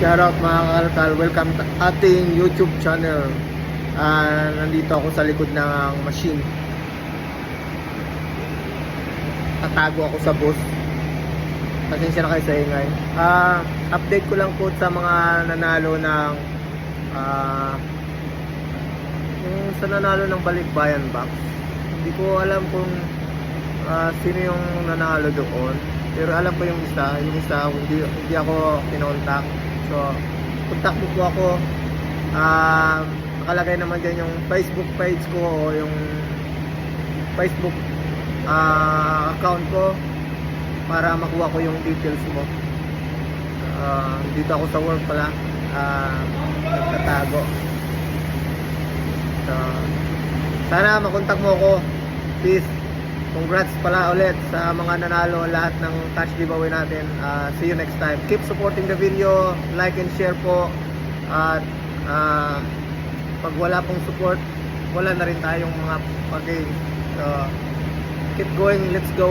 Shoutout mga kalkal, welcome to ating YouTube channel. Ah, nandito ako sa likod ng machine. Tatago ako sa bus. Pasensya na kayo sa ingay. Ah, update ko lang po sa mga nanalo ng ah yung sa nanalo ng balikbayan box. Hindi ko alam kung ah, sino yung nanalo doon. Pero alam ko yung isa, yung isa hindi, hindi ako kinontak. So, contact mo po ako. Um, nakalagay naman dyan yung Facebook page ko o yung Facebook ah, account ko para makuha ko yung details mo. Ah, dito ako sa work pala. Ah, nagtatago. So, sana makontak mo ako. Please. Congrats pala ulit sa mga nanalo lahat ng touch giveaway natin. Ah, see you next time. Keep supporting the video, like and share po. At ah, pag wala pong support, wala na rin tayong mga pag-game. So, keep going, let's go.